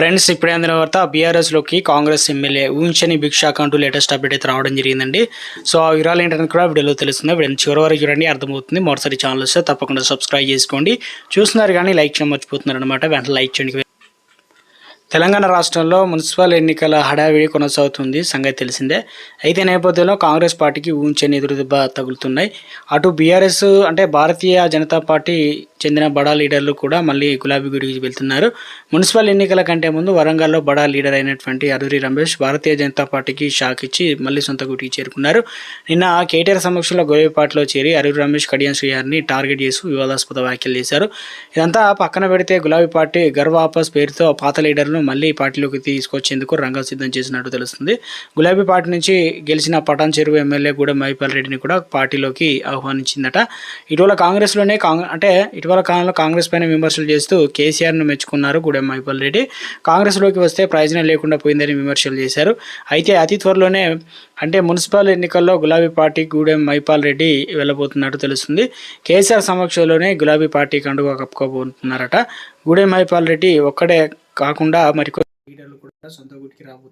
Friends ఇప్పుడే అందిన వార్త బీఆర్ఎస్లోకి కాంగ్రెస్ ఎమ్మెల్యే ఊహించని భిక్ష అంటూ లేటెస్ట్ అప్డేట్ అయితే రావడం జరిగిందండి. సో ఆ వివరాలు ఏంటని కూడా వీడియోలో తెలుస్తుంది. వీడియో చివరి వరకు చూడండి అర్థమవుతుంది. మరోసారి ఛానల్ వస్తే తప్పకుండా సబ్స్క్రైబ్ చేసుకోండి. చూస్తున్నారు కానీ లైక్ చేయడం మర్చిపోతున్నారు అనమాట వెంటనే లైక్ చేయండి. తెలంగాణ రాష్ట్రంలో మున్సిపల్ ఎన్నికల హడావిడి కొనసాగుతుంది. సంగతి తెలిసిందే. అయితే నేపథ్యంలో కాంగ్రెస్ పార్టీకి ఊంచని ఎదురుదెబ్బ తగులుతున్నాయి. అటు బీఆర్ఎస్ అంటే భారతీయ జనతా పార్టీ చెందిన బడా లీడర్లు కూడా మళ్ళీ గులాబీ గుడికి వెళ్తున్నారు. మున్సిపల్ ఎన్నికల కంటే ముందు వరంగల్లో బడా లీడర్ అయినటువంటి అరూరి రమేష్ భారతీయ జనతా పార్టీకి షాక్ ఇచ్చి మళ్ళీ సొంత గుడికి చేరుకున్నారు. నిన్న కేటీఆర్ సమక్షంలో గులాబీ పార్టీలో చేరి అరూరి రమేష్ కడియం శ్రీహార్ని టార్గెట్ చేసి వివాదాస్పద వ్యాఖ్యలు చేశారు. ఇదంతా పక్కన పెడితే గులాబీ పార్టీ గర్వ పేరుతో పాత లీడర్ను మళ్ళీ పార్టీలోకి తీసుకొచ్చేందుకు రంగం సిద్ధం చేసినట్టు తెలుస్తుంది. గులాబీ పార్టీ నుంచి గెలిచిన పటాన్ చెరువు ఎమ్మెల్యే గూడెం మైపాల్ రెడ్డిని కూడా పార్టీలోకి ఆహ్వానించిందట. ఇటీవల కాంగ్రెస్లోనే కాంగ్ అంటే ఇటీవల కాలంలో కాంగ్రెస్ పైన విమర్శలు చేస్తూ కేసీఆర్ను మెచ్చుకున్నారు గూడెం మైపాల్ రెడ్డి. కాంగ్రెస్లోకి వస్తే ప్రయోజనం లేకుండా పోయిందని విమర్శలు చేశారు. అయితే అతి త్వరలోనే అంటే మున్సిపల్ ఎన్నికల్లో గులాబీ పార్టీ గూడెం మైపాల్ రెడ్డి వెళ్ళబోతున్నట్టు తెలుస్తుంది. కేసీఆర్ సమక్షంలోనే గులాబీ పార్టీ కండుగా కప్పుకోబోతున్నారట. గూడెం మైపాల్ రెడ్డి ఒక్కడే కాకుండా మరికొన్ని లీడర్లు కూడా సొంత గుడికి రాబోతున్నారు.